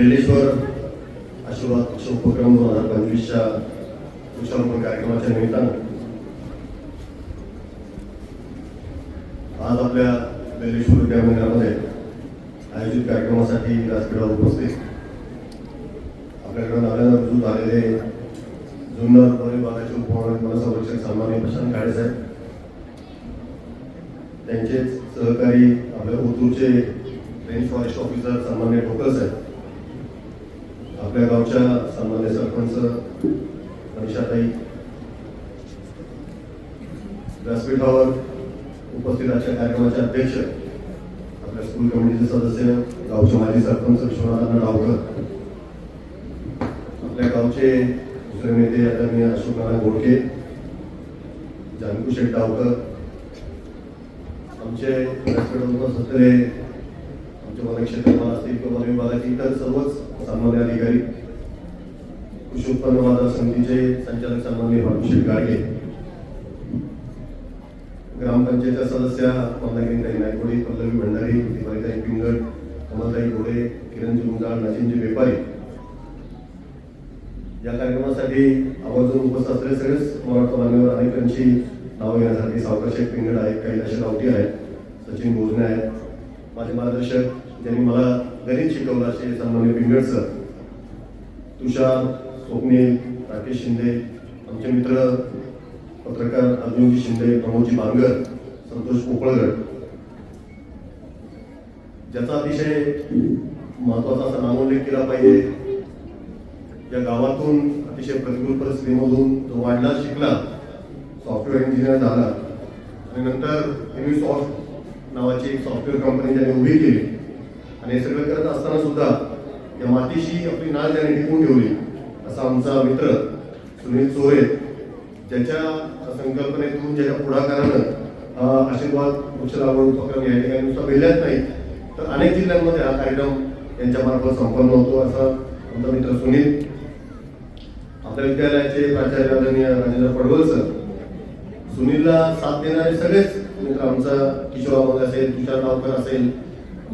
बेल्लेश्वर आशीर्वाद पक्ष उपक्रम दोन हजार पंचवीसच्या वृक्षारोपण कार्यक्रमाच्या निमित्तानं आज आपल्या बेल्लेश्वर विद्यामंदिरामध्ये आयोजित कार्यक्रमासाठी व्यासपीठावर उपस्थित आपल्याकडे नव्यानं रुजू झालेले जुन्नर वन विभागाचे सन्मान्य प्रशांत काळे साहेब त्यांचेच सहकारी आपल्या ओतूरचे रेंज फॉरेस्ट ऑफिसर सन्मान्य ठोकर साहेब आपल्या गावच्या सामान्य सरपंच मनीषाताई व्यासपीठावर उपस्थित आजच्या कार्यक्रमाचे अध्यक्ष आपल्या स्कूल कमिटीचे सदस्य गावचे माजी सरपंच विश्वनाथांना डावकर आपल्या गावचे दुसरे नेते आदरणीय अशोकनारायण गोडके जानकू शेठ डावकर आमचे व्यासपीठावर उपस्थित असलेले आमचे वन असतील किंवा वन विभागाचे इतर सर्वच सन्मान्य अधिकारी कृषी उत्पन्न बाजार समितीचे संचालक सन्मान्य भानुशेठ गाडगे ग्रामपंचायतच्या सदस्या मंदागिरीताई नायकोडी पल्लवी भंडारी प्रतिभाताई पिंगड कमलताई घोडे किरणजी जुंगाळ नजीनजी व्यापारी. या कार्यक्रमासाठी आवर्जून उपस्थित असलेले सगळेच मराठा मान्यवर अनेकांची नावं घेण्यासाठी सावकाश पिंगड आहेत कैलाश रावटी आहेत सचिन भोजने आहेत माझे मार्गदर्शक ज्यांनी मला गणित शिकवलं असे सन्मान्य पिंगळ सर तुषार स्वप्नील राकेश शिंदे आमचे मित्र पत्रकार अर्जुनजी शिंदे प्रमोदजी बांगर संतोष पोपळगड ज्याचा अतिशय महत्त्वाचा असा नामोल्लेख केला पाहिजे या गावातून अतिशय प्रतिकूल परिस्थितीमधून तो वाढला शिकला सॉफ्टवेअर इंजिनियर झाला आणि नंतर सॉफ्ट नावाची एक सॉफ्टवेअर कंपनी त्याने उभी केली. आणि हे सगळं करत असताना सुद्धा या मातीशी आपली नाळ त्याने टिकून ठेवली. असा आमचा मित्र सुनील चोरे ज्याच्या संकल्पनेतून ज्याच्या पुढाकारानं आशीर्वाद वृक्ष लागवड उपक्रम या ठिकाणी नुसता नाही तर अनेक जिल्ह्यांमध्ये हा कार्यक्रम यांच्या मार्फत संपन्न होतो असा आमचा मित्र सुनील. आपल्या विद्यालयाचे प्राचार्य आदरणीय राजेंद्र पडवळ सर. सुनीलला साथ देणारे सगळेच मित्र आमचा किशोरामध्ये असेल तुषार गावकर असेल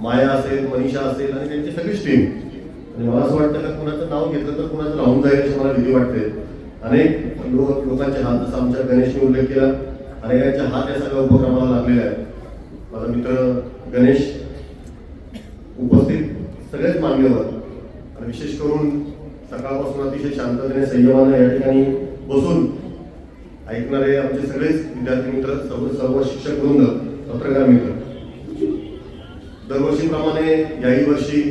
माया असेल मनीषा असेल आणि त्यांची सगळीच टीम आणि मला असं वाटतं का कुणाचं नाव घेतलं तर कुणाचं राहून जाईल अशी मला भीती वाटते. अनेक लोक लोकांचे हात जसं आमच्या गणेशने उल्लेख केला अनेकांच्या हात या सगळ्या उपक्रमाला लागलेले आहेत. माझा मित्र गणेश उपस्थित सगळेच मान्यवर. आणि विशेष करून सकाळपासून अतिशय शांततेने संयमाने या ठिकाणी बसून ऐकणारे आमचे सगळेच विद्यार्थी मित्र सर्व सर्व शिक्षक वृंद पत्रकार मित्र. दरवर्षीप्रमाणे याही वर्षी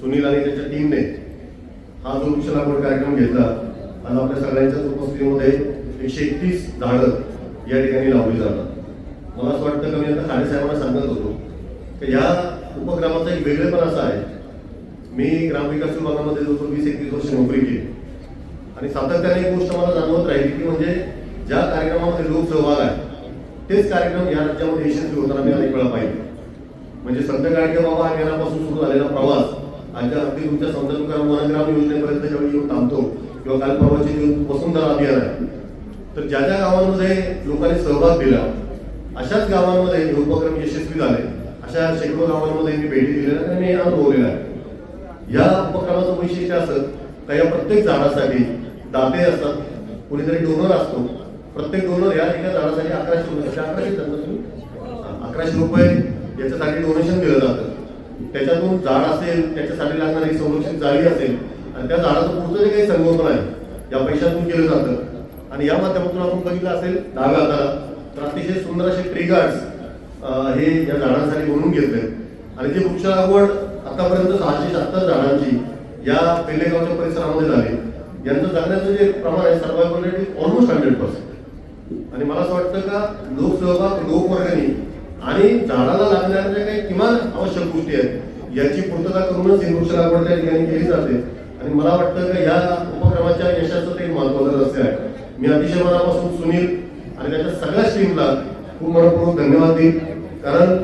सुनील आणि त्याच्या टीमने हा जो वृक्षलागवड कार्यक्रम घेतला आज आपल्या सगळ्यांच्याच उपस्थितीमध्ये एकशे एकतीस झाडं या ठिकाणी लावली जातात. मला असं वाटतं का मी आता साडेसाहेबांना सांगत होतो की या उपक्रमाचा एक वेगळेपण असा आहे. मी ग्रामविकास विभागामध्ये जवळजवळ वीस एकवीस वर्ष नोकरी केली. आणि सातत्याने एक गोष्ट मला जाणवत राहिली की म्हणजे ज्या कार्यक्रमामध्ये लोक सहभाग आहे तेच कार्यक्रम या राज्यामध्ये यशस्वी होताना मी अनेक वेळा पाहिले. म्हणजे संत गाडगे बाबा अभियानापासून सुरू झालेला प्रवास. आजच्या अगदी तुमच्या संत वनग्राम योजनेपर्यंत ज्यावेळी येऊन थांबतो किंवा काल परवाचे येऊन वसुंधरा अभियान आहे. तर ज्या ज्या गावांमध्ये लोकांनी सहभाग दिला अशाच गावांमध्ये हे उपक्रम यशस्वी झाले. अशा शेकडो गावांमध्ये मी भेटी दिलेल्या आणि मी अनुभवलेला आहे. या उपक्रमाचं वैशिष्ट्य असं का या प्रत्येक झाडासाठी दाते असतात कोणीतरी डोनर असतो. प्रत्येक डोनर या एका झाडासाठी अकराशे रुपये अकराशे त्यांना तुम्ही अकराशे रुपये याच्यासाठी डोनेशन दिलं जातं. त्याच्यातून झाड असेल त्याच्यासाठी लागणारी संरक्षित जाळी असेल आणि त्या झाडाचं पुढचं जे काही संगोपन आहे या पैशातून केलं जातं. आणि या माध्यमातून आपण बघितलं असेल दहा लाखाला तर अतिशय सुंदर असे ट्री गार्ड्स हे या झाडांसाठी बनवून घेतले. आणि जे वृक्ष लागवड आतापर्यंत सहाशे शहात्तर झाडांची या पेलेगावच्या परिसरामध्ये झाली. यांचं जगण्याचं जे प्रमाण आहे survival rate almost hundred percent आणि मला असं वाटतं का लोकसहभाग लोकवर्गणी आणि झाडाला लागणाऱ्या ज्या काही किमान आवश्यक गोष्टी आहेत याची पूर्तता करूनच ही वृक्ष लागवड त्या ठिकाणी केली जाते. आणि मला वाटतं की या उपक्रमाच्या यशाचं ते महत्वाचं रस्ते आहे मी अतिशय मनापासून सुनील आणि त्याच्या सगळ्या टीमला खूप मनपूर्वक धन्यवाद देईन. कारण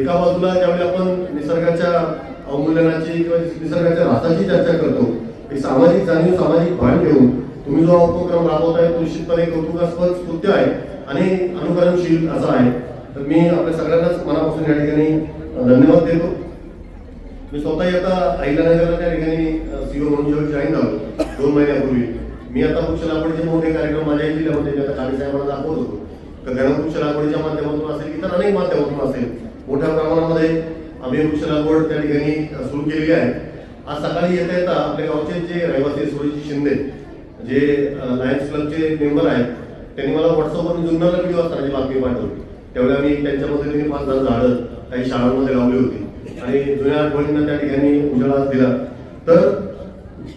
एका बाजूला ज्यावेळी आपण निसर्गाच्या अवमूल्यनाची किंवा निसर्गाच्या रासाची चर्चा करतो एक सामाजिक जाणीव सामाजिक भान ठेवून तुम्ही जो उपक्रम राबवताय तो निश्चितपणे कौतुकास्पद कृत्य आहे आणि अनुकरणशील असा आहे. तर मी आपल्या सगळ्यांनाच मनापासून या ठिकाणी धन्यवाद देतो. मी स्वतः आता अहिल्यानगरला त्या ठिकाणी सीओ म्हणून जेव्हा जॉईन झालो दोन महिन्यापूर्वी मी आता वृक्ष लागवडीचे मोठे कार्यक्रम माझ्या जिल्ह्यामध्ये मी आता काळे साहेबांना दाखवत होतो. तर गणवृक्ष लागवडीच्या माध्यमातून असेल इतर अनेक माध्यमातून असेल मोठ्या प्रमाणामध्ये आम्ही वृक्ष लागवड त्या ठिकाणी सुरू केलेली आहे. आज सकाळी येता येता आपल्या गावचे जे रहिवासी सुरजी शिंदे जे लायन्स क्लबचे मेंबर आहेत त्यांनी मला व्हॉट्सअपवर जुन्नरला व्हिडिओ असताना बातमी पाठवली. तेवढ्या मी त्यांच्या मदतीने पाच दहा झाडं काही शाळांमध्ये लावली होती. आणि जुन्या आठवणींना त्या ठिकाणी उजाळा दिला. तर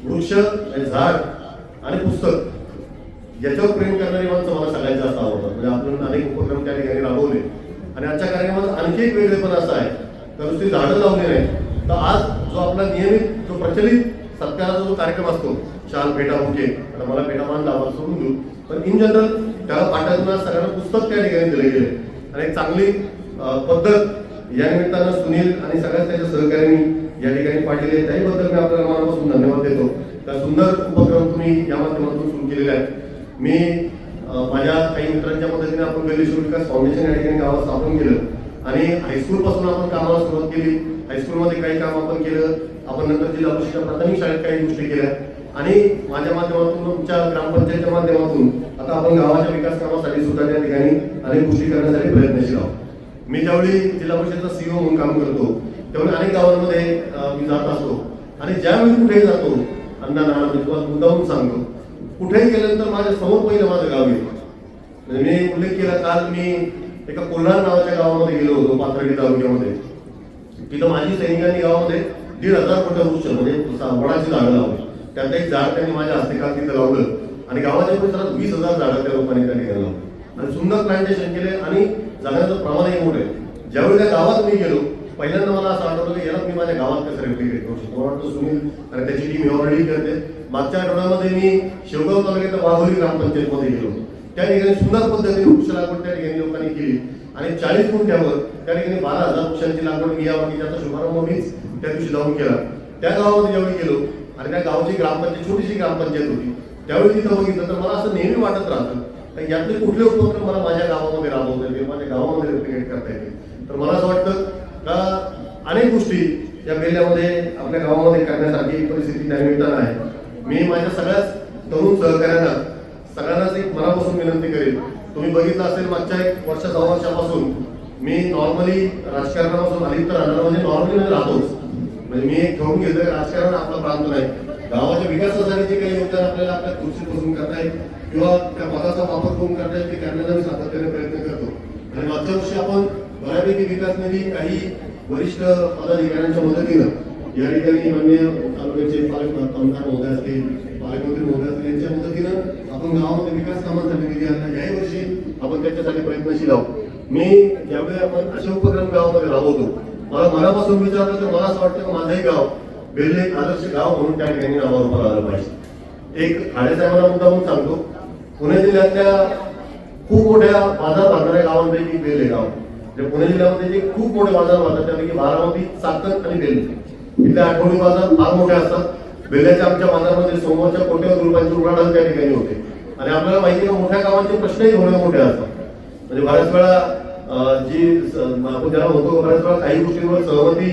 वृक्ष झाड आणि पुस्तक याच्यावर प्रेम करणारी माणसं मला सगळ्यांचा असं आवडतात म्हणजे आपण अनेक उपक्रम त्या ठिकाणी राबवले. आणि आजच्या कार्यक्रमात आणखी एक वेगळेपण असं आहे. तर नुसती झाडं लावली नाही. तर आज जो आपला नियमित जो प्रचलित सत्काराचा जो कार्यक्रम असतो शाल पेटा बुके आता मला पेटा मान लावा सोडून देऊ पण इन जनरल त्याला पाठवताना सगळ्यांना पुस्तक त्या ठिकाणी दिले गेले आणि एक चांगली पद्धत या निमित्तानं सुनील आणि सगळ्याच त्याच्या सहकार्यांनी या ठिकाणी पाडलेले आहेत त्याबद्दल मी आपल्याला मनापासून धन्यवाद देतो. त्या सुंदर उपक्रम तुम्ही या माध्यमातून सुरू केलेले आहेत मी माझ्या काही मित्रांच्या मदतीने आपण गलीश्वर विकास फाउंडेशन या ठिकाणी गावात स्थापन केलं. आणि हायस्कूल पासून आपण कामाला सुरुवात केली. हायस्कूलमध्ये काही काम आपण केलं. आपण नंतर जिल्हा परिषद प्राथमिक शाळेत काही गोष्टी केल्या. आणि माझ्या माध्यमातून तुमच्या ग्रामपंचायतच्या माध्यमातून आता आपण गावाच्या विकास कामासाठी सुद्धा त्या ठिकाणी अनेक गोष्टी करण्यासाठी प्रयत्नशील आहोत. मी ज्यावेळी जिल्हा परिषदचा सीओ म्हणून काम करतो त्यावेळी अनेक गावांमध्ये मी जात असतो. आणि ज्यावेळी कुठेही जातो अण्णा नाना मी तुम्हाला मुद्दाहून सांगतो कुठेही गेल्यानंतर माझ्यासमोर पहिलं माझं गाव येतं. म्हणजे मी उल्लेख केला काल मी एका कोल्हाण नावाच्या गावामध्ये गेलो होतो पाथर्डी तालुक्यामध्ये. तिथं माझी सैनिकांनी गावामध्ये दीड हजार फुट वृक्ष म्हणजे वडाची झाडं लावली. त्यात एक झाड त्यांनी माझ्या हस्ते काल तिथं लावलं. आणि गावाच्या परिसरात वीस हजार झाडं त्या लोकांनी त्या ठिकाणी लावली. आणि सुंदर प्लांटेशन केले आणि जाण्याचं प्रमाणही मोठं आहे. ज्यावेळी त्या गावात मी गेलो पहिल्यांदा मला असं आठवलं की याला मी माझ्या गावात कसं रेप्लिकेट करू शकतो. मला वाटतं सुनील आणि त्याची टीम ऑलरेडी करते. मागच्या आठवड्यामध्ये मी शेवगाव तालुक्यात वाघोली ग्रामपंचायतमध्ये गेलो. त्या ठिकाणी सुंदर पद्धतीने वृक्ष लागवड त्या ठिकाणी लोकांनी केली. आणि चाळीस गुंठ्यावर त्या ठिकाणी बारा हजार वृक्षांची लागवड मी यावरती त्याचा शुभारंभ मीच त्या दिवशी जाऊन केला. त्या गावामध्ये ज्यावेळी गेलो आणि त्या गावची ग्रामपंचायत छोटीशी ग्रामपंचायत होती त्यावेळी तिथं बघितलं तर मला असं नेहमी वाटत राहतं तर यातले कुठले उपक्रम मला माझ्या गावामध्ये राबवता येतील माझ्या गावामध्ये रिप्लिकेट करता येतील? तर मला असं वाटतं का अनेक गोष्टी या मेल्यामध्ये आपल्या गावामध्ये करण्यासारखी परिस्थिती त्यानिमित्तानं आहे. मी माझ्या सगळ्याच तरुण सहकाऱ्यांना सगळ्यांनाच एक मनापासून विनंती करेन. तुम्ही बघितलं असेल मागच्या एक वर्षा दहा वर्षापासून मी नॉर्मली राजकारणापासून अलिप्त राहणार म्हणजे नॉर्मली मी म्हणजे राहतोच. म्हणजे मी एक ठेवून घेतलं राजकारण आपला प्रांत नाही. गावाच्या विकासासाठी जे काही योगदान आपल्याला आपल्या कृषीपासून करता येईल किंवा त्या पदाचा वापर करून करता येईल ते करण्याचा मी सातत्याने प्रयत्न करतो. आणि मागच्या वर्षी आपण बऱ्यापैकी विकास निधी काही वरिष्ठ पदाधिकाऱ्यांच्या मदतीनं या ठिकाणी मान्य तालुक्याचे पालक आमदार महोदय असतील पालकमंत्री महोदय असतील यांच्या मदतीनं आपण गावामध्ये विकास कामांसाठी निधी आणला. याही वर्षी आपण त्याच्यासाठी प्रयत्नशील आहोत. मी ज्यावेळी आपण असे उपक्रम गावामध्ये राबवतो मला मनापासून विचारलं तर मला असं वाटतं की माझंही गाव बेल्ले आदर्श गाव म्हणून त्या ठिकाणी नावावर आलं पाहिजे. एक खाडेसाहेबांना मुद्दा म्हणून सांगतो पुणे जिल्ह्यातल्या खूप मोठ्या बाजार भरणाऱ्या गावांपैकी बेल हे गाव. म्हणजे पुणे जिल्ह्यामध्ये जे खूप मोठे बाजार भरतात त्यापैकी बारामती चाकण आणि बेल. इथले आठवडी बाजार फार मोठे असतात. बेल्याच्या आमच्या बाजारामध्ये सोमवारच्या कोट्यावर रुपयांचे उलाढाल त्या ठिकाणी होते. आणि आपल्याला माहिती आहे मोठ्या गावांचे प्रश्नही थोडे मोठे असतात. म्हणजे बऱ्याच वेळा जी आपण ज्याला म्हणतो बऱ्याच वेळा काही गोष्टींवर सहमती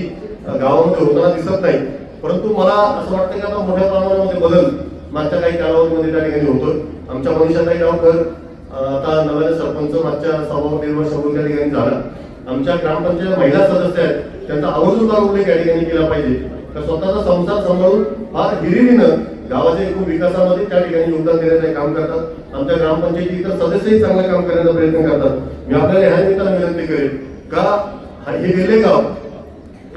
गावामध्ये होताना दिसत नाही. परंतु मला असं वाटतं की आता मोठ्या प्रमाणामध्ये बदल मागच्या काही कालावधीमध्ये त्या ठिकाणी होतोय. आमच्या मनीषाताई गावकर आता नव्याने सरपंच मागच्या सव्वा दीड वर्षापूर्वी त्या ठिकाणी झाला. आमच्या ग्रामपंचायत महिला सदस्य आहेत. त्यांचा आवर्जून उल्लेख या ठिकाणी केला पाहिजे? तर स्वतःचा संसार सांभाळून फार हिरिरीनं गावाच्या एकूण विकासामध्ये त्या ठिकाणी योगदान देण्याचे काम करतात. आमच्या ग्रामपंचायती इतर सदस्यही चांगलं काम करण्याचा प्रयत्न करतात. मी आपल्याला ह्या निमित्तानं विनंती करेल का हे गेले गाव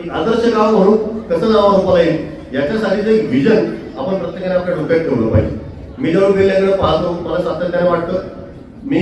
एक आदर्श गाव म्हणून कसं नाव रूपाला येईल? याच्यासाठी एक विजन आपण प्रत्येकाने आपल्या डोक्यात ठेवलं पाहिजे. मी जेव्हा गेल्याकडे पाहतो मला सातत्याने वाटतं मी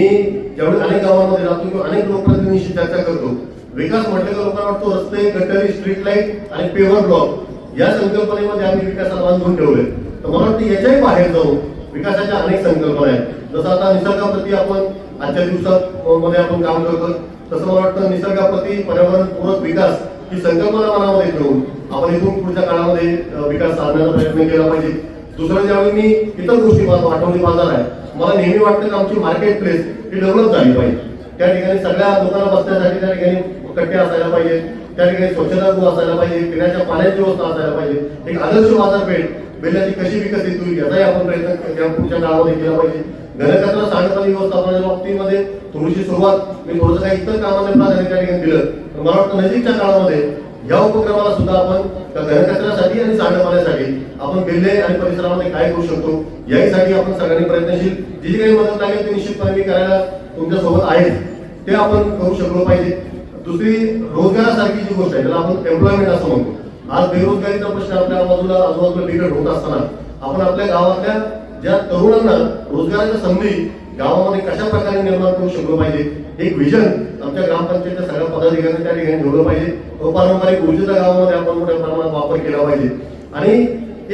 ज्यावेळी अनेक गावांमध्ये जातो किंवा अनेक लोकप्रतिनिधींशी चर्चा करतो. विकास म्हटलं तर लोकांना वाटतो रस्ते गटारी स्ट्रीट लाइट आणि पेवर ब्लॉक या संकल्पनेमध्ये आम्ही विकासाला बांधून ठेवले तर मला वाटतं याच्याही बाहेर जाऊन विकासाच्या अनेक संकल्पना आहेत. जसं आता निसर्गाप्रती आपण आजच्या दिवसात मध्ये आपण काम करतो तसं मला वाटतं निसर्गाप्रती पर्यावरणपूरक विकास ही संकल्पना मनामध्ये ठेवून आपण इथून पुढच्या काळामध्ये विकास साधण्याचा प्रयत्न केला पाहिजे. दुसरं ज्यावेळी मी इतर गोष्टी पाहतो आठवणी बाजार आहे. मला नेहमी वाटतं की आमची मार्केट प्लेस ही डेव्हलप झाली पाहिजे. त्या ठिकाणी सगळ्या लोकांना बसण्यासाठी त्या ठिकाणी कट्टे असायला पाहिजे. त्या ठिकाणी स्वच्छतागृह असायला पाहिजे. पिण्याच्या पाण्याची व्यवस्था असायला पाहिजे. एक आदर्श बाजारपेठ बेल्याची कशी विकसित होईल याचाही आपण प्रयत्न पुढच्या काळामध्ये केला पाहिजे. घनकचरा सांडपाणी व्यवस्थापनाच्या बाबतीमध्ये थोडीशी सुरुवात मी थोडंसं काही इतर कामांना प्राधान्य त्या ठिकाणी दिलं. तर मला वाटतं नजीकच्या काळामध्ये या उपक्रमाला सुद्धा आपण त्या घनकचऱ्यासाठी आणि सांडपाण्यासाठी आपण बेल्ले आणि परिसरामध्ये काय करू शकतो याहीसाठी आपण सगळ्यांनी प्रयत्नशील. जी जी काही मदत लागेल ती निश्चितपणे मी करायला तुमच्यासोबत आहे. ते आपण करू शकलो पाहिजे. दुसरी रोजगारासारखी जी गोष्ट आहे त्याला आपण एम्प्लॉयमेंट असं म्हणतो. आज बेरोजगारीचा प्रश्न आपल्या बाजूला आजूबाजूला बिकट होत असताना आपण आपल्या गावातल्या ज्या तरुणांना रोजगाराच्या संधी गावामध्ये कशा प्रकारे निर्माण करू शकलो पाहिजे एक विजन आमच्या ग्रामपंचायतच्या सगळ्या पदाधिकाऱ्यांनी त्या ठिकाणी ठेवलं पाहिजे. अपारंपरिक ऊर्जेच्या गावामध्ये आपण मोठ्या प्रमाणात वापर केला पाहिजे. आणि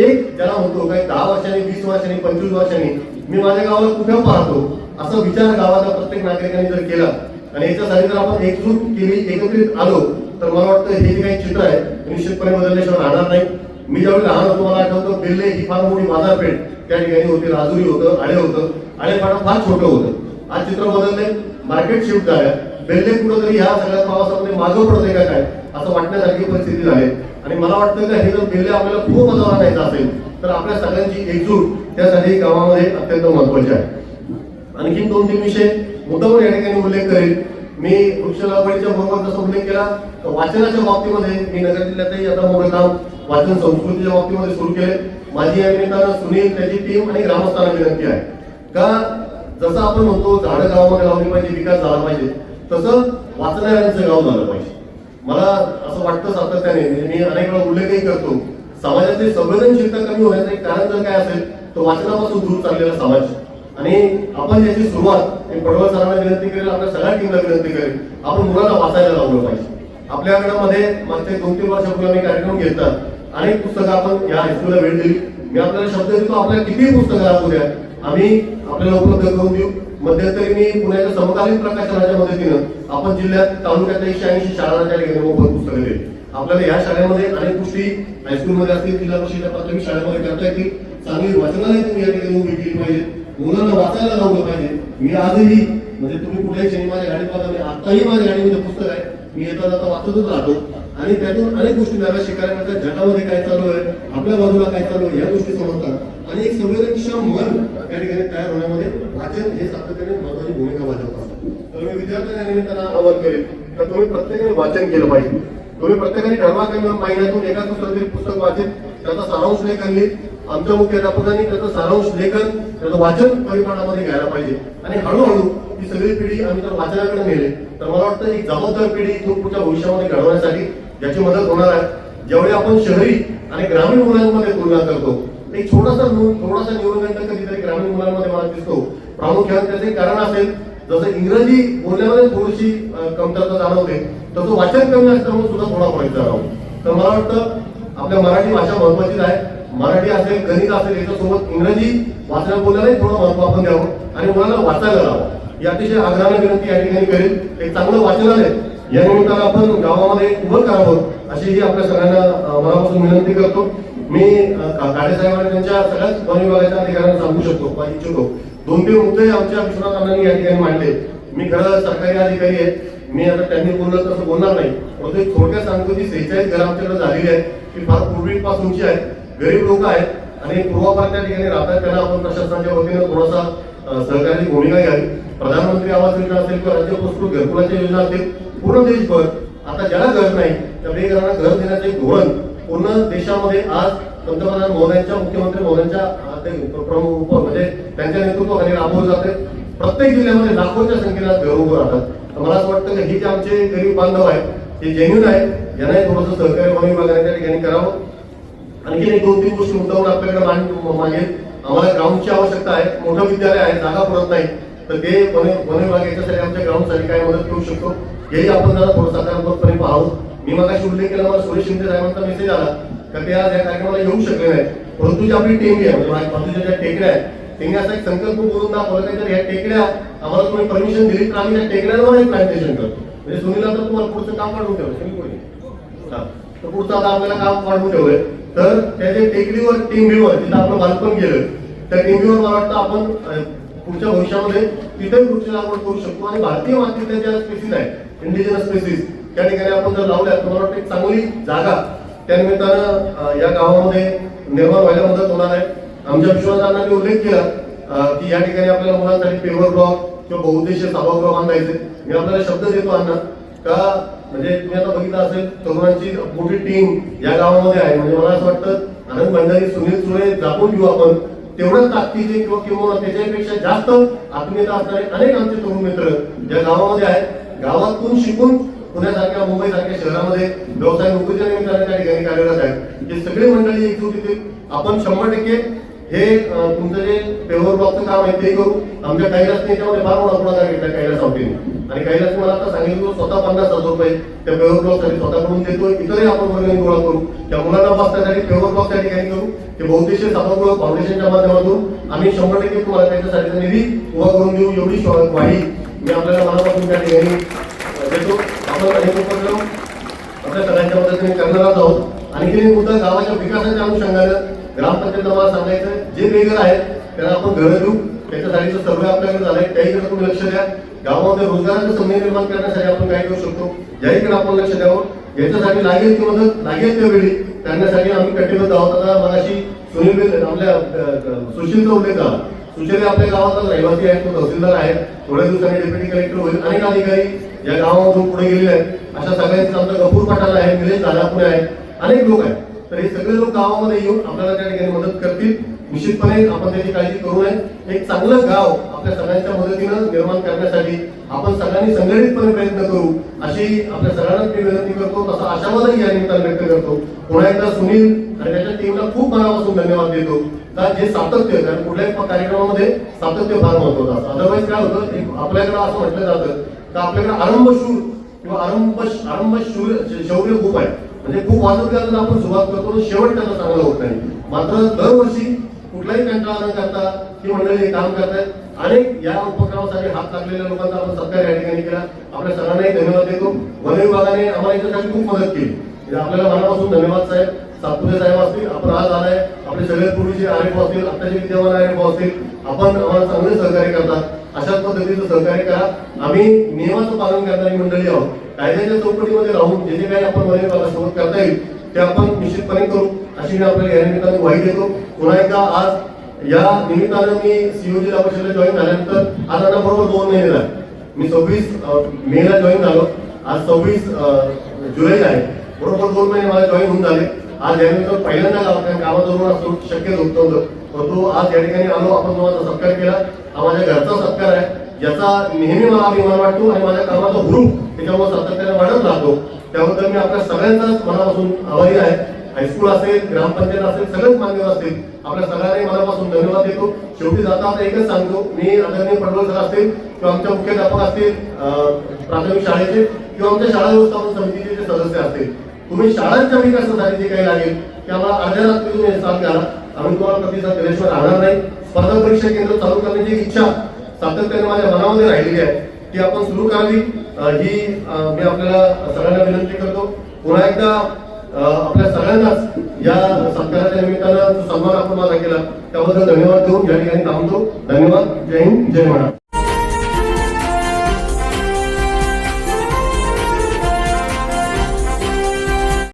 एक ज्याला म्हणतो काही दहा वर्षांनी वीस वर्षांनी पंचवीस वर्षांनी मी माझ्या गावाला कुठे पाहतो असा विचार गावाचा प्रत्येक नागरिकांनी जर केला आणि याच्यासाठी जर आपण एकजूट केली एकत्रित आलो तर मला वाटतं हे जे काही चित्र आहे निश्चितपणे बदलल्याशिवाय राहणार नाही. मी ज्यावेळी लहान होतो मला आठवतं बेल्ले ही फार मोठी बाजारपेठ त्या ठिकाणी होती राजुरी होतं आळे होतं. आळेपाडा फार छोटं होतं. आज चित्र बदलले मार्केट शिफ्ट झालं बेल्ले कुठंतरी ह्या सगळ्या प्रवासामध्ये मागं पडतंय का काय? असं वाटण्यासारखी परिस्थिती झाली. आणि मला वाटतं का हे जर बेल्ले आपल्याला खूप मजा आणायचं असेल तर आपल्या सगळ्यांची एकजूट त्यासाठी गावामध्ये अत्यंत महत्वाची आहे. आणखी दोन तीन विषय मुद्दावर या ठिकाणी उल्लेख करेल मी वृक्ष लागवडीच्या बरोबर जसा उल्लेख केला तर वाचनाच्या बाबतीमध्ये मी नगर जिल्ह्यातही आता मोठं काम वाचन संस्कृतीच्या बाबतीमध्ये सुरू केले माझी या निमित्तानं सुनील त्याची टीम आणि ग्रामस्थांना विनंती आहे. का जसं आपण म्हणतो झाडं गावामध्ये लावली पाहिजे विकास झाला पाहिजे तसं वाचणाऱ्यांचं गाव झालं पाहिजे. मला असं वाटतं सातत्याने मी अनेक वेळा उल्लेखही करतो समाजाची संवेदनशीलता कमी होण्याचं एक कारण जर काय असेल तर वाचनापासून दूर चाललेला समाज. आणि आपण याची सुरुवात पडवळ सरांना विनंती करेल आपल्या सगळ्या टीमला विनंती करेल आपण मुलांना वाचायला लावलं पाहिजे. आपल्याकडे मध्ये मागच्या दोन तीन वर्षापूर्वी आम्ही कार्यक्रम घेतात अनेक पुस्तकं आपण या हायस्कूलला भेट दिली. मी आपल्याला शब्द देतो आपल्याला किती पुस्तकं लागू द्या आम्ही आपल्याला उपलब्ध करून देऊ. मध्यंतरी मी पुण्याच्या समकालीन प्रकाशनाच्या मदतीनं आपण जिल्ह्यात तालुक्यातल्या एकशे ऐंशी शाळांना त्या ठिकाणी मोफत पुस्तकं दिली आपल्याला या शाळेमध्ये अनेक गोष्टी हायस्कूलमध्ये असतील जिल्हा परिषदेच्या प्राथमिक शाळेमध्ये करता येतील. चांगली वाचनालय तुम्ही या ठिकाणी उभी केली पाहिजे मुलांना वाचायला लावलं पाहिजे. मी आजही म्हणजे तुम्ही कुठल्याही क्षणी माझ्या गाडीत पाहता मी आताही माझ्या गाडीमध्ये पुस्तक आहे. मी येता जाता वाचतच राहतो. आणि त्यातून अनेक गोष्टी मला शिकायला मिळतात जगामध्ये काय चालू आहे आपल्या बाजूला काय चालू आहे या गोष्टी समजतात. आणि एक संवेदनक्षम मन या ठिकाणी तयार होण्यामध्ये वाचन हे सातत्याने महत्वाची भूमिका बजावतात. तर मी विद्यार्थ्यांच्या निमित्तानं आवाहन करेन तर तुम्ही प्रत्येकाने वाचन केलं पाहिजे. तुम्ही प्रत्येकाने ठरवा की महिन्यातून एका पुस्तक तरी पुस्तक वाचेल त्याचा सारांश लेखन लिहित आमच्या मुख्याध्यापकांनी त्याचं सारांश लेखन त्याचं वाचन परिमाणामध्ये घ्यायला पाहिजे. आणि हळूहळू ही सगळी पिढी आम्ही जर वाचनाकडे नेले. तर मला वाटतं एक जबाबदार पिढी इथून पुढच्या भविष्यामध्ये घडवण्यासाठी ज्याची मदत होणार आहे. जेवढे आपण शहरी आणि ग्रामीण मुलांमध्ये तुलना करतो एक छोटासा थोडासा कधीतरी ग्रामीण मुलांमध्ये मला दिसतो. प्रामुख्याने त्याचे कारण असेल जसं इंग्रजी बोलण्यामध्ये थोडीशी कमतरता जाणवते तसं वाचन कमी असल्यामुळे सुद्धा थोडा फरक जाणवतो. तर मला वाटतं आपल्या मराठी भाषा महत्वाचीच आहे. मराठी असेल गणित असेल याच्यासोबत इंग्रजी वाचण्या बोलण्यालाही थोडं महत्त्व आपण द्यावं आणि मुलांना वाचायला लावावं ही अतिशय आग्रहाने विनंती या ठिकाणी करेल एक चांगलं वाचनालय या निमित्तानं आपण गावामध्ये उभं करावं अशी ही आपल्या सगळ्यांना मनापासून विनंती करतो. मी काळे आणि त्यांच्या सगळ्याच वन विभागाच्या अधिकाऱ्यांना सांगू शकतो किंवा इच्छितो. दोन तीन मुद्दे आमच्या विश्वनाथ अण्णांनी या ठिकाणी मांडले. मी खरं सरकारी अधिकारी आहे. मी आता त्यांनी बोललं तसं बोलणार नाही. परंतु एक थोडक्यात सांगतो की सेहेचाळीस घरं आमच्याकडे झालेली आहेत ती फार पूर्वीपासूनची आहेत. गरीब लोक आहेत आणि पूर्वापार त्या ठिकाणी राहतात. त्यांना आपण प्रशासनाच्या वतीनं थोडासा सहकार्याची भूमिका घ्यावी. प्रधानमंत्री आवास योजना असेल किंवा राज्य पुरस्कृत घरकुलाच्या योजना असतील पूर्ण देशभर. आता ज्याला घर नाही त्या बेघरांना घर देण्याचं एक धोरण पूर्ण देशामध्ये आज पंतप्रधान मोदयांच्या मुख्यमंत्री मोदयांच्या प्रमुख म्हणजे त्यांच्या नेतृत्वाखाली राबवलं जाते. प्रत्येक जिल्ह्यामध्ये लाखोच्या संख्येने आज घर उभं राहतात. तर मला असं वाटतं की हे जे आमचे गरीब बांधव आहेत ते जेन्युन आहेत यांनाही थोडंसं सहकार्य वन विभागाने त्या ठिकाणी करावं. आणखी एक दोन तीन गोष्टी उठवून आपल्याकडे मांड- आम्हाला ग्राउंडची आवश्यकता आहे. मोठं विद्यालय आहे जागा पुरत नाही. तर ते वन वन विभाग याच्यासाठी आमच्या ग्राउंडसाठी काय मदत करू शकतो हेही आपण जरा थोडं सकारात्मकपणे पाहावं. मी मला उल्लेख केला मला सुरेश शिंदे साहेबांचा मेसेज आला. तर ते आज या कार्यक्रमाला येऊ शकले नाही परंतु जी आपली टीम आहे म्हणजे माझ्या ज्या टेकड्या आहेत त्यांनी असा एक संकल्प बोलून दाखवला नाही तर ह्या टेकड्या आम्हाला तुम्ही परमिशन दिली तर आम्ही त्या टेकड्यांवर एक प्लांटेशन करतो. म्हणजे सुनीला तर तुम्हाला पुढचं काम काढून ठेवलं सुनील कोणी तर पुढचं आता आपल्याला काम वाढवून ठेवलंय. तर त्याच्या टेकडीवर टीम तिथं आपलं बालपण गेलं त्या टेंगीवर मला वाटतं आपण पुढच्या भविष्यामध्ये तिथे वृक्ष लागवड करू शकतो. आणि भारतीय मातीतल्या ज्या स्पेसिस आहेत इंडिजिनस स्पेसिस त्या ठिकाणी आपण जर लावल्या तर मला वाटतं एक चांगली जागा त्या निमित्तानं या गावामध्ये निर्माण व्हायला मदत होणार आहे. आमच्या विश्वासांनी उल्लेख केला की या ठिकाणी आपल्याला मुलांसाठी पेवर ब्लॉक किंवा बहुउद्देशीय सभागृह बांधायचे. मी आपल्याला शब्द देतो अण्णा का म्हणजे तुम्ही आता बघितलं असेल तरुणांची मोठी टीम या गावामध्ये आहे. म्हणजे मला असं वाटतं आनंद भंडारी सुनील सुळे दाखवून घेऊ आपण. तेवढ्याच ताकदीचे किंवा किंवा त्याच्यापेक्षा जास्त आत्मीयता असणारे अनेक आमचे तरुण मित्र या गावामध्ये आहेत. गावातून शिकून पुण्यासारख्या मुंबईसारख्या शहरामध्ये व्यवसाय नोकरीच्या निमित्ताने त्या ठिकाणी कार्यरत आहेत. हे सगळे मंडळी एकजूट येतील आपण शंभर टक्के हे तुमचं जे पेवर ब्लॉकचं काम आहे ते करू. आमच्या कैलासने याच्यामध्ये फार मोठा पुढाकार घेतला कैलास आवटीने आणि कैलास मला आता सांगितलं की स्वतः पन्नास हजार रुपये त्या पेवर ब्लॉकसाठी स्वतःकडून देतोय. इतरही आपण वर्गणी गोळा करू. त्या मुलांना बसण्यासाठी पेवर ब्लॉक त्या ठिकाणी करू. ते बहुतेक सभागृह फाउंडेशनच्या माध्यमातून आम्ही शंभर टक्के तुम्हाला त्याच्यासाठी निधी उभा करून देऊ. एवढी ग्वाही मी आपल्याला मनापासून त्या ठिकाणी देतो. आपण हे उपक्रम आपल्या सगळ्यांच्या मदतीने करणारच आहोत आणखी एक मुद्दा गावाच्या विकासाच्या अनुषंगानं ग्रामपंचायत मला सांगायचं जे बेघर आहेत त्याला आपण घरं देऊ. त्याच्यासाठीचं सर्वे आपल्याकडे झालंय. त्याहीकडे तुम्ही लक्ष द्या. गावामध्ये रोजगाराची संधी निर्माण करण्यासाठी आपण काय करू शकतो? याहीकडे आपण लक्ष द्यावं. याच्यासाठी लागेल ती मदत लागेल त्या वेळी करण्यासाठी आम्ही कटिबद्ध आहोत आता मनाशी सुनील आपल्या अं, सुशीलचा उल्लेख झाला. सुशील आपल्या गावाचा रहिवासी आहेत तो तहसीलदार आहे. थोड्या दिवसांनी डेप्युटी कलेक्टर होईल. अनेक अधिकारी या गावामधून पुढे गेलेले आहेत. अशा सगळ्यांचं आमचं गफूर पाटाला आहे निलेश दादापुणे आहे. अनेक लोक आहेत. तर हे सगळे लोक गावामध्ये येऊन आपल्याला त्या ठिकाणी मदत करतील. निश्चितपणे आपण त्याची काळजी करू नये. एक चांगलं गाव आपल्या सगळ्यांच्या मदतीनं निर्माण करण्यासाठी आपण सगळ्यांनी संघटितपणे प्रयत्न करू. अशी आपल्या सगळ्यांना मी विनंती करतो. तसा आशावादही या निमित्तानं व्यक्त करतो. पुन्हा एकदा सुनील आणि त्याच्या टीमला खूप मनापासून धन्यवाद देतो. का जे सातत्य कारण कुठल्याही कार्यक्रमामध्ये सातत्य फार महत्वाचं असतं. अदरवाईज काय होतं एक आपल्याकडे असं म्हटलं जातं तर आपल्याकडे आरंभशूर किंवा आरंभ आरंभ शूर शौर्य खूप आहे. म्हणजे खूप वाचत करताना आपण सुरुवात करतो शेवट त्यांना चांगला होत नाही. मात्र दरवर्षी कुठलाही कंटाळा न करता ही मंडळी हे काम करतात अनेक या उपक्रमासाठी हात टाकलेल्या लोकांचा आपण सत्कार या ठिकाणी केला. आपल्या सगळ्यांनाही धन्यवाद देतो. वन विभागाने आम्हाला याच्यासाठी खूप मदत केली. म्हणजे आपल्याला मनापासून धन्यवाद साहेब. सातपुते साहेब असतील आपण आज आलाय आपले सगळे पूर्वीचे आरेफ असतील आत्ताचे विद्यमान आरेफ असतील आपण आम्हाला चांगले सहकार्य करतात. अशाच पद्धतीचं सहकार्य करा. आम्ही नियमाचं पालन करणारी मंडळी आहोत. कायद्याच्या चौकटीमध्ये राहून जे जे काही आपण वन विभागासोबत करता येईल ते आपण निश्चितपणे करू. अशी मी आपल्याला या निमित्ताने ग्वाही देतो. पुन्हा एकदा आज या निमित्तानं मी सीओजी जिल्हा परिषदेला जॉईन झाल्यानंतर आज आता बरोबर दोन महिने झाले. मी सव्वीस मे ला जॉईन झालो. आज सव्वीस जुलै आहे. बरोबर दोन महिने मला जॉईन होऊन झाले. आज यानंतर पहिल्यांदा गावात गावाजवळून असतो शक्य नव्हतं परंतु आज या ठिकाणी आलो. आपण तुम्हाला सत्कार केला. हा माझ्या घरचा सत्कार आहे. याचा नेहमी मला अभिमान वाटतो आणि माझ्या कामाचा ग्रुप त्याच्यामुळे सातत्याने वाढत राहतो. त्याबद्दल मी आपल्या सगळ्यांचाच मनापासून आभारी आहे. हायस्कूल असेल ग्रामपंचायत असेल सगळेच मान्यवर असतील. आपल्या सगळ्यांनी मनापासून धन्यवाद देतो. शेवटी जाता आता एकच सांगतो. मी आदरणीय पडवळ सर असतील किंवा आमच्या मुख्याध्यापक असतील प्राथमिक शाळेचे किंवा आमच्या शाळा व्यवस्थापन समितीचे जे सदस्य असतील तुम्ही शाळांच्या विकासासाठी जे काही लागेल त्याला आम्हाला अर्ध्या रात्री तुम्ही हे साथ करा आम्ही तुम्हाला प्रतिसाद दिल्याशिवाय राहणार नाही. स्पर्धा परीक्षा केंद्र चालू करण्याची इच्छा सातत्याने माझ्या मनामध्ये राहिलेली आहे. ती आपण सुरू करावी. ही मी आपल्याला सगळ्यांना विनंती करतो. पुन्हा एकदा आपल्या सगळ्यांनाच या सत्काराच्या निमित्तानं जो सन्मान आपण मला केला त्याबद्दल धन्यवाद देऊन या ठिकाणी थांबतो. धन्यवाद. जय हिंद. जय महाराष्ट्र.